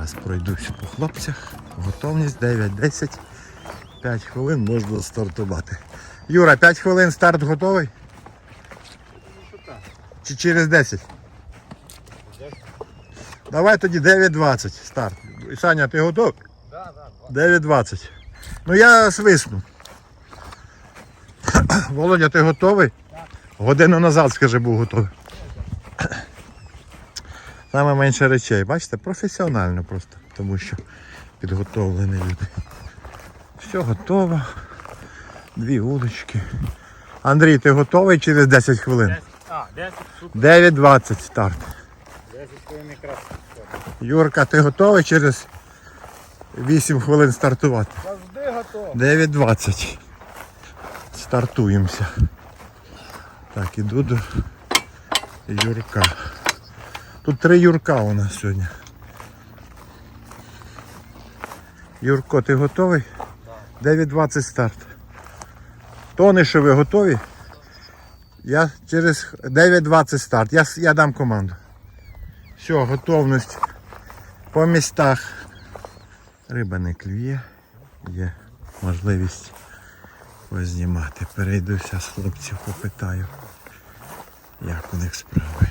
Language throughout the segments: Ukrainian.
Зараз пройдусь по хлопцях. Готовність 9-10. 5 хвилин можна стартувати. Юра, 5 хвилин старт готовий? Чи через 10? Давай тоді 9.20 старт. Саня, ти готов? Да, да. 9.20. Ну я свисну. Володя, ти готовий? Годину назад, скажи, був готовий. Саме менше речей. Бачите, професіонально просто, тому що підготовлені люди. Все готово. Дві удочки. Андрій, ти готовий через 10 хвилин? А, 10 9.20 старт. 10 хвилин якраз. Юрка, ти готовий через 8 хвилин стартувати? Завжди готов. 9.20. Стартуємося. Так, іду до Юрка. Тут три Юрка у нас сьогодні. Юрко, ти готовий? 9.20 старт. Тони, що ви готові? Я через 9.20 старт. Я, я дам команду. Все, готовність по містах. Риба не клює. Є можливість познімати. Перейдуся з хлопців, попитаю, як у них справи.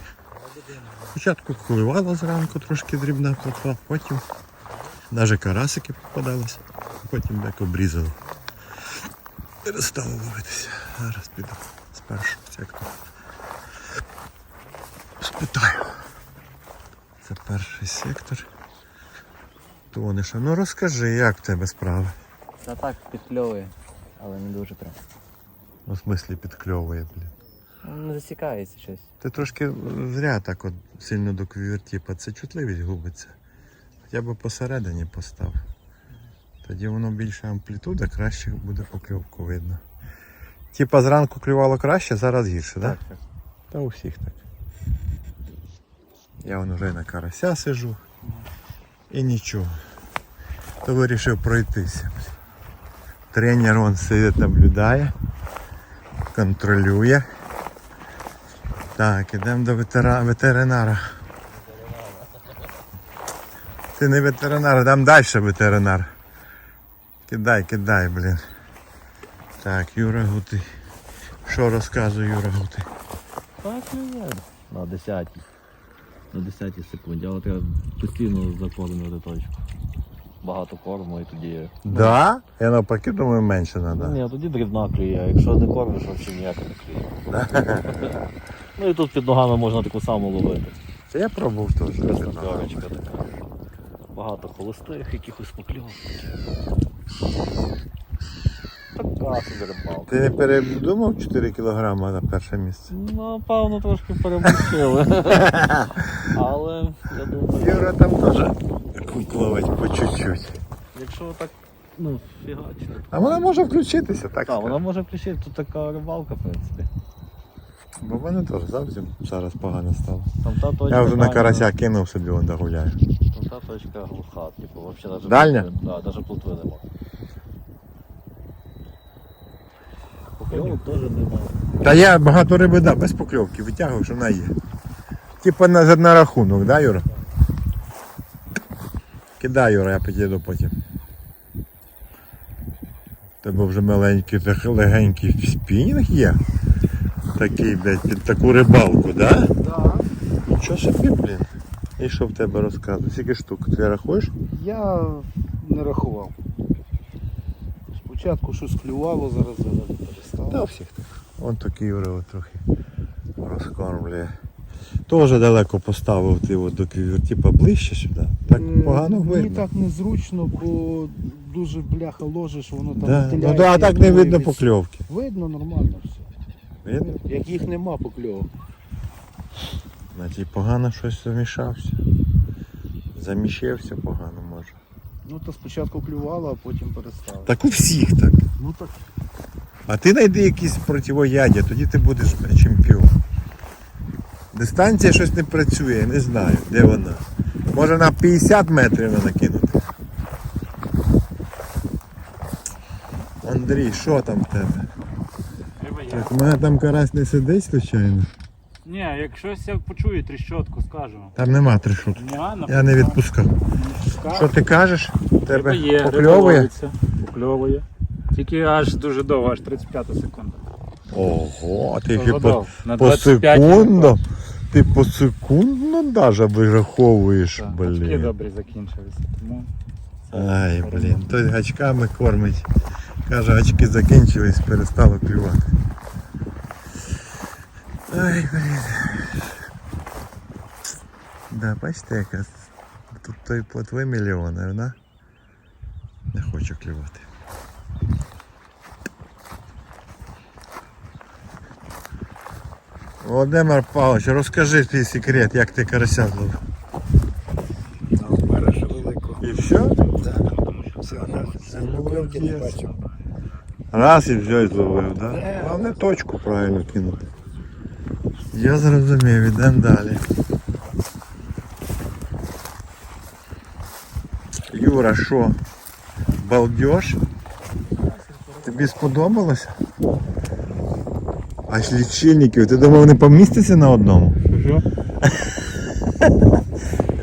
Спочатку коливало зранку, трошки дрібна плотва, потім навіть карасики попадалися, потім як обрізали. Перестало ловитися. Зараз піду з першого сектору. Спитаю. Це перший сектор. Тониша, ну розкажи, як в тебе справи? Та так підкльовує, але не дуже прям. Ну, в смислі підкльовує, блін. Не засікається щось. Ти трошки зря так от сильно до квівертіпа. Це чутливість губиться. Хоча б посередині постав. Тоді воно більше амплітуда, краще буде покльовку видно. Типа зранку клювало краще, зараз гірше, так? так. Та у всіх так. Я вон вже на карася сижу. І нічого. То вирішив пройтися. Тренер он сидить, наблюдає, контролює. Так, ідемо до ветера... ветеринара. Ти не ветеринар, там далі ветеринар. Кидай, кидай, блін. Так, Юра Гути. Що розказує Юра Гути? Так не є. На 10 На 10 секунді, але треба постійно закормлювати точку. Багато корму і тоді. Да? Я навпаки думаю менше треба. Ні, тоді дрібна клює, якщо не кормиш, взагалі ніяка не клює. ну і тут під ногами можна таку саму ловити. Це я пробував теж. Така. Багато холостих, якихось покльовок. Така собі рибалка. Ти не передумав 4 кілограма на перше місце? Ну, напевно, трошки переборщили. Але я думаю, Юра там теж ловить по чуть-чуть. якщо так, ну, фігачно. А вона може включитися, так? Так, вона може включити, тут така рибалка, в принципі. Бо в мене теж зовсім зараз погано стало. Там та точка. Я вже на карася кинув собі, вон гуляю. Там та точка глуха, типу, вообще даже Дальня? плотви- Да, даже плотви нема. Покльовок теж нема. Та я багато риби дав, без покльовки, витягував, що вона є. Типа на, на рахунок, да, Юра? Кидай, Юра, я підійду потім. Тебе вже маленький, легенький спінінг є. Такий, блядь, під таку рибалку, да? Да. Нічого собі, блін. І що в тебе розказує? Скільки штук? Ти рахуєш? Я не рахував. Спочатку щось клювало, зараз зараз перестало. Та всіх так. Вон такий Юра от трохи розкормлює. Теж далеко поставив ти от до квівертіпа ближче сюди. Так Е, погано Мені так незручно, бо дуже бляха ложиш, воно там Да. Ну да, а так не видно покльовки. Видно нормально все. Видно? Як їх нема покльовок. Значить погано щось замішався. Заміщився погано може. Ну то спочатку клювало, а потім перестало. Так у всіх так. Ну так. А ти знайди якісь противоядя, тоді ти будеш чемпіон. Дистанція щось не працює, я не знаю, де вона. Може на 50 метрів вона кинути. Андрій, що там в тебе? Так, у мене там карась не сидить, звичайно. Ні, якщо я почую тріщотку, скажу. Там нема тришут. Ні, Я не відпускав. Що ти кажеш? Тебе Риба є, покльовує? покльовує. Тільки аж дуже довго, аж 35 секунда. Ого, ти То по. По 25 секунду. Ти по секунду даже вираховуєш, Так, Очки блін. добрі закінчилися, тому. Ай, блін, той гачками кормить. Каже, очки закінчились, перестало клювати. Ай, блін. Да, бачите, яка тут той плотви мільйони, вона не хоче клювати. Володимир Павлович, розкажи твій секрет, як ти карася зловив. І все? Бачив. Раз і все і зловив, так? Да? Головне точку правильно кинути. Я зрозумів, ідемо далі. Юра, що? Балдеж? Тобі сподобалося? А ж лічильників, ти думав, вони помістяться на одному? Що?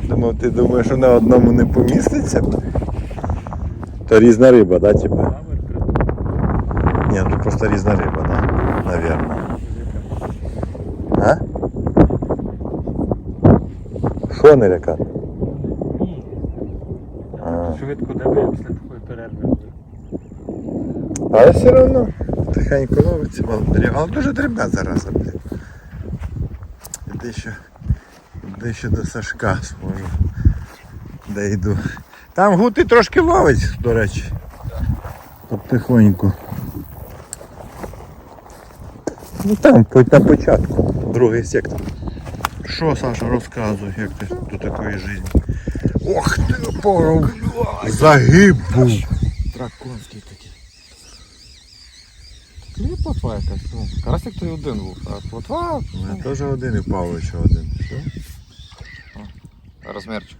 Я думав, ти думаєш, що на одному не поміститься? То різна риба, да, типа? Ні, ну просто різна риба, да, навірно. А? Що не ляка? А. Швидко добив після такої перерви. Але все одно тихенько ловиться, дріб- але дуже дрібна зараза, блін. Іди ще, іди ще до Сашка зможу. Де йду. Там гути трошки ловить, до речі. Потихоньку. Ну там, на початку, другий сектор. Що, Саша, розказуй, як ти до такої житті? Ох ти, поров! Загиб був! Драконський такий. Кліп плотва якась, ну. Карасик той один був, а плотва У мене теж один і Павлович один. Що? розмірчик.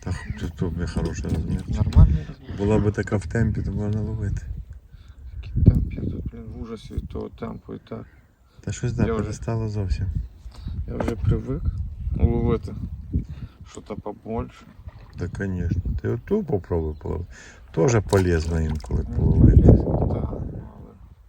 Та тут тобі хороший розмір. Нормальний розмір. Була би така в темпі, то можна ловити. Який темп я тут, блін, в ужасі від того темпу і так. Та щось да, Я вже- перестало зовсім. Я вже привик ловити. Що-то побольше. Та звісно. Ти оту попробуй половити. Теж полезно інколи половити.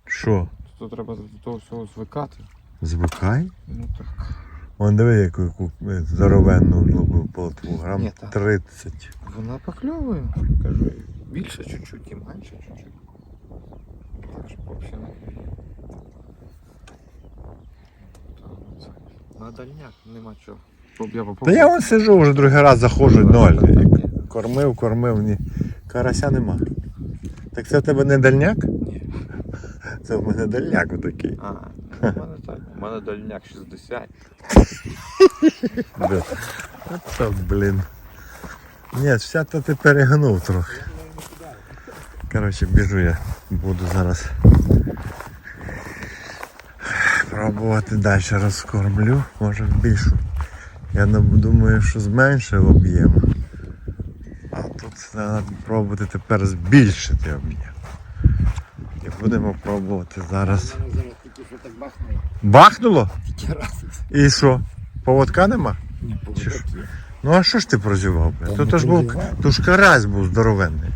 Що? тут треба до того всього звикати. Звикай? Ну так. Вон диви, яку, е, здоровенну злобив полотву. Грам Ні, та- 30. Вона покльовує. Кажу, більше чуть-чуть і менше чуть-чуть. Так що взагалі не. Так, ну це. На дальняк нема чого. Щоб я Та я вон сижу, вже другий раз заходжу, ноль. Кормив, кормив, ні. Карася нема. Так це в тебе не дальняк? Ні. Це в мене дальняк такий. А, ну, у мене так. У мене дальняк 60. Да. Це, блін. Ні, все то ти перегнув трохи. Коротше, біжу я. Буду зараз пробувати далі розкормлю, може більшу. Я думаю, що зменшив об'єм. А тут треба пробувати тепер збільшити об'єм. І будемо пробувати зараз. Що бахнуло. І що? Поводка нема? Ні, ж? Ну а що ж ти прозівав? Тут ж був, тут ж карась був здоровенний.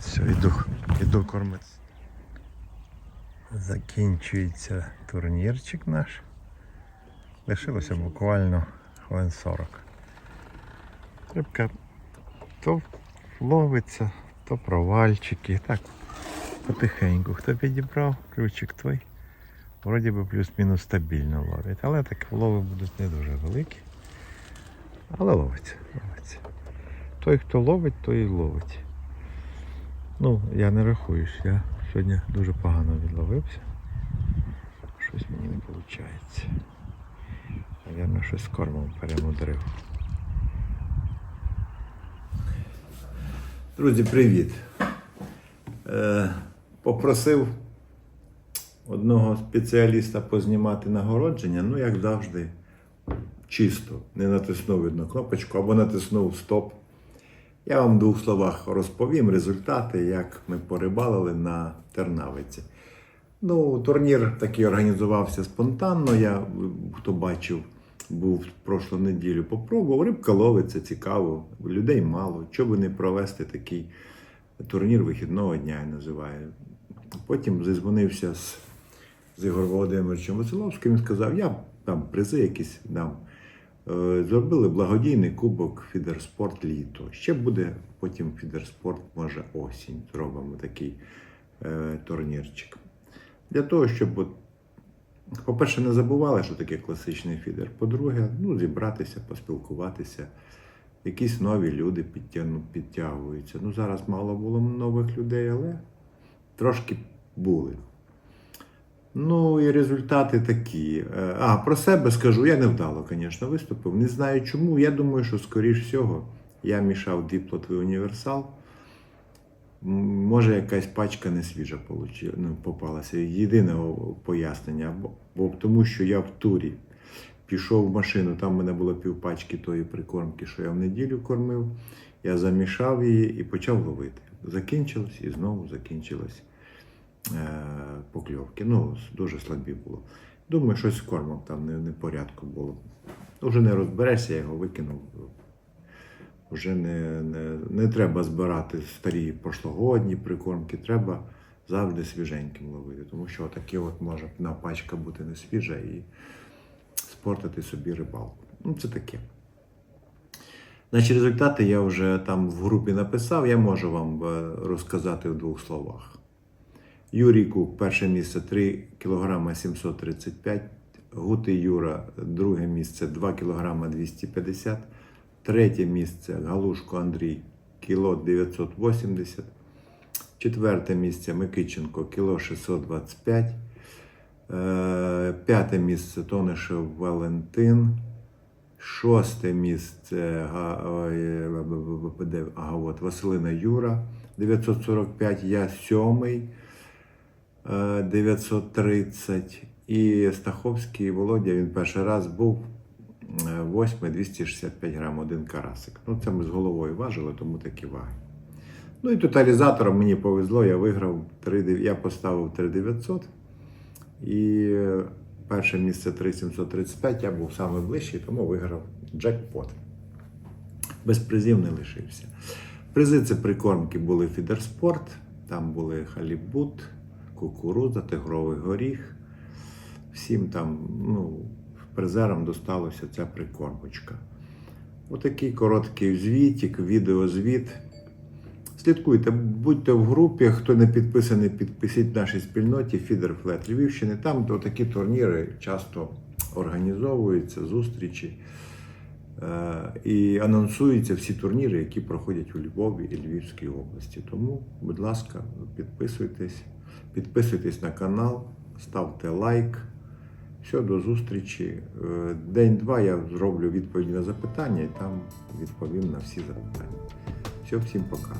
Все, йду, йду кормити. Закінчується турнірчик наш. Лишилося буквально хвилин 40. Рибка то ловиться, то провальчики. Так, потихеньку. Хто підібрав, ключик твій. Вроді би плюс-мінус стабільно ловить. Але так лови будуть не дуже великі. Але ловиться, ловиться. Той, хто ловить, той і ловить. Ну, я не рахую, що я сьогодні дуже погано відловився. Щось мені не виходить. Навірно, щось з кормом перемудрив. Друзі, привіт. Е, попросив одного спеціаліста познімати нагородження, ну як завжди, чисто. Не натиснув видно кнопочку або натиснув стоп. Я вам в двох словах розповім результати, як ми порибалили на Тернавиці. Ну, турнір такий організувався спонтанно. Я, хто бачив, був прошлу неділю, попробував. Рибка ловиться, цікаво, людей мало. Чого не провести такий турнір вихідного дня, я називаю. Потім зізвонився з, з Ігорем Володимировичем Василовським і сказав, я там призи якісь дам. Е, Зробили благодійний кубок Фідерспорт літо. Ще буде потім Фідерспорт, може, осінь. Зробимо такий е, турнірчик. Для того, щоб, по-перше, не забували, що таке класичний фідер. По-друге, ну, зібратися, поспілкуватися. Якісь нові люди підтягуються. Ну, зараз мало було нових людей, але трошки були. Ну і результати такі. Е, А, про себе скажу, я невдало, звісно, виступив. Не знаю чому. Я думаю, що, скоріш всього, я мішав диплот і універсал. Може, якась пачка не свіжа ну, попалася. Єдине пояснення, бо, тому що я в турі пішов в машину, там в мене було півпачки тої прикормки, що я в неділю кормив. Я замішав її і почав ловити. Закінчилось і знову закінчилось покльовки. Ну, дуже слабі було. Думаю, щось з кормом там не, не порядку було. Вже не розберешся, я його викинув. Вже не, не, не треба збирати старі прошлогодні прикормки, треба завжди свіженьким ловити. Тому що такі от може одна пачка бути не свіжа і спортити собі рибалку. Ну, це таке. Значить, результати я вже там в групі написав, я можу вам е, розказати в двох словах. Юрій Кук, перше місце 3 кг 735, Гути Юра, друге місце 2 кг 250, третє місце Галушко Андрій, кіло 980, четверте місце Микиченко, кіло 625, е, п'яте місце Тонишев Валентин, шосте місце ага, от, Василина Юра, 945, я сьомий. Е, 930. І Стаховський Володя, він перший раз був е, восьмий, 265 грам, один карасик. Ну, це ми з головою важили, тому такі ваги. Ну і тоталізатором мені повезло, я виграв 3, я поставив 3900. І е, перше місце 3735, я був саме ближчий, тому виграв джекпот. Без призів не лишився. Призи це прикормки були Фідерспорт, там були халібут, кукурудза, тигровий горіх. Всім там, ну, призерам досталося ця прикормочка. Отакий короткий звітик, відеозвіт. Слідкуйте, будьте в групі. Хто не підписаний, підпишіть в нашій спільноті Фідер Флет Львівщини. Там такі турніри часто організовуються, зустрічі. Е, І анонсуються всі турніри, які проходять у Львові і Львівській області. Тому, будь ласка, підписуйтесь, підписуйтесь на канал, ставте лайк. Все, до зустрічі. Е, День-два я зроблю відповіді на запитання і там відповім на всі запитання. Все, всім пока.